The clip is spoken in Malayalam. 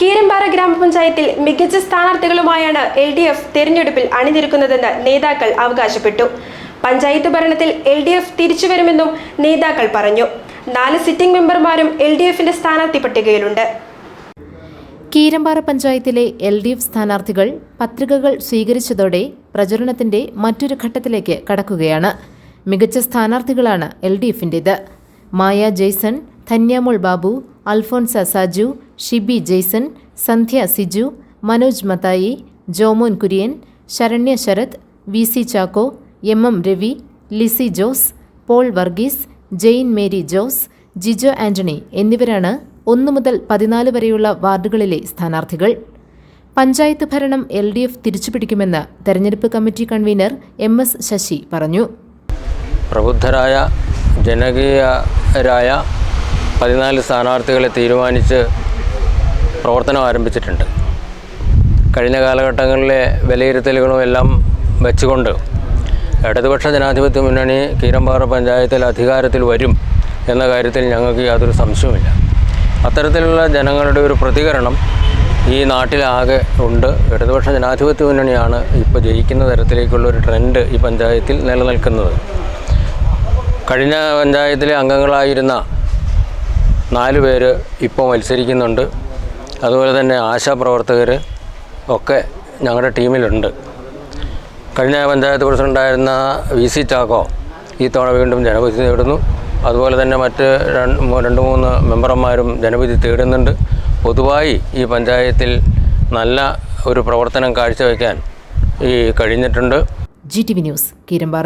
കീരമ്പാറ ഗ്രാമപഞ്ചായത്തിൽ മികച്ച സ്ഥാനാർത്ഥികളുമായാണ് എൽ ഡി എഫ് തെരഞ്ഞെടുപ്പിൽ അണിനിരക്കുന്നതെന്ന് നേതാക്കൾ അവകാശപ്പെട്ടു. പഞ്ചായത്ത് ഭരണത്തിൽ എൽ ഡി എഫ് തിരിച്ചുവരുമെന്നും നേതാക്കൾ പറഞ്ഞു. നാല് സിറ്റിംഗ് മെമ്പർമാരും എൽ ഡി എഫിന്റെ സ്ഥാനാർത്ഥി പട്ടികയിലുണ്ട്. കീരമ്പാറ പഞ്ചായത്തിലെ എൽ ഡി എഫ് സ്ഥാനാർത്ഥികൾ പത്രികകൾ സ്വീകരിച്ചതോടെ പ്രചരണത്തിന്റെ മറ്റൊരു ഘട്ടത്തിലേക്ക് കടക്കുകയാണ്. മികച്ച സ്ഥാനാർത്ഥികളാണ് L D എഫിന്റേത് Maya Jaison Dhanyamol Babu Alphonsa Saju Shibi Jaison Sandhya Siju Manoj Mathai Jomon Kurian Saranya Sarath V C Chacko M M Ravi Lizy Jose Paul Varghese Jain Mary Jose Jijo Antony എന്നിവരാണ് ഒന്നു മുതൽ പതിനാല് വരെയുള്ള വാർഡുകളിലെ സ്ഥാനാർത്ഥികൾ. പഞ്ചായത്ത് ഭരണം എൽ ഡി എഫ് തിരിച്ചുപിടിക്കുമെന്ന് തെരഞ്ഞെടുപ്പ് committee convener M S Sasi പറഞ്ഞു. പ്രബുദ്ധരായ ജനകീയരായ പതിനാല് സ്ഥാനാർത്ഥികളെ തീരുമാനിച്ച് പ്രവർത്തനം ആരംഭിച്ചിട്ടുണ്ട്. കഴിഞ്ഞ കാലഘട്ടങ്ങളിലെ വിലയിരുത്തലുകളും എല്ലാം വെച്ചുകൊണ്ട് ഇടതുപക്ഷ ജനാധിപത്യ മുന്നണി കീരമ്പാറ പഞ്ചായത്തിൽ അധികാരത്തിൽ വരും എന്ന കാര്യത്തിൽ ഞങ്ങൾക്ക് യാതൊരു സംശയവുമില്ല. അത്തരത്തിലുള്ള ജനങ്ങളുടെ ഒരു പ്രതികരണം ഈ നാട്ടിലാകെ ഉണ്ട്. ഇടതുപക്ഷ ജനാധിപത്യ മുന്നണിയാണ് ഇപ്പോൾ ജയിക്കുന്ന തരത്തിലേക്കുള്ള ഒരു ട്രെൻഡ് ഈ പഞ്ചായത്തിൽ നിലനിൽക്കുന്നത്. കഴിഞ്ഞ പഞ്ചായത്തിലെ അംഗങ്ങളായിരുന്ന നാല് പേര് ഇപ്പോൾ മത്സരിക്കുന്നുണ്ട്. അതുപോലെ തന്നെ ആശാപ്രവർത്തകർ ഒക്കെ ഞങ്ങളുടെ ടീമിലുണ്ട്. കഴിഞ്ഞ പഞ്ചായത്ത് പ്രസിഡന്റായിരുന്ന വി സി ചാക്കോ ഈ തവണ വീണ്ടും ജനവിധി നേടുന്നു അതുപോലെ തന്നെ മറ്റ് രണ്ട് മൂന്ന് മെമ്പർമാരും ജനവിധി തേടുന്നുണ്ട്. പൊതുവായി ഈ പഞ്ചായത്തിൽ നല്ല ഒരു പ്രവർത്തനം കാഴ്ചവെക്കാൻ ഈ കഴിഞ്ഞിട്ടുണ്ട്. G T V news Keerampara.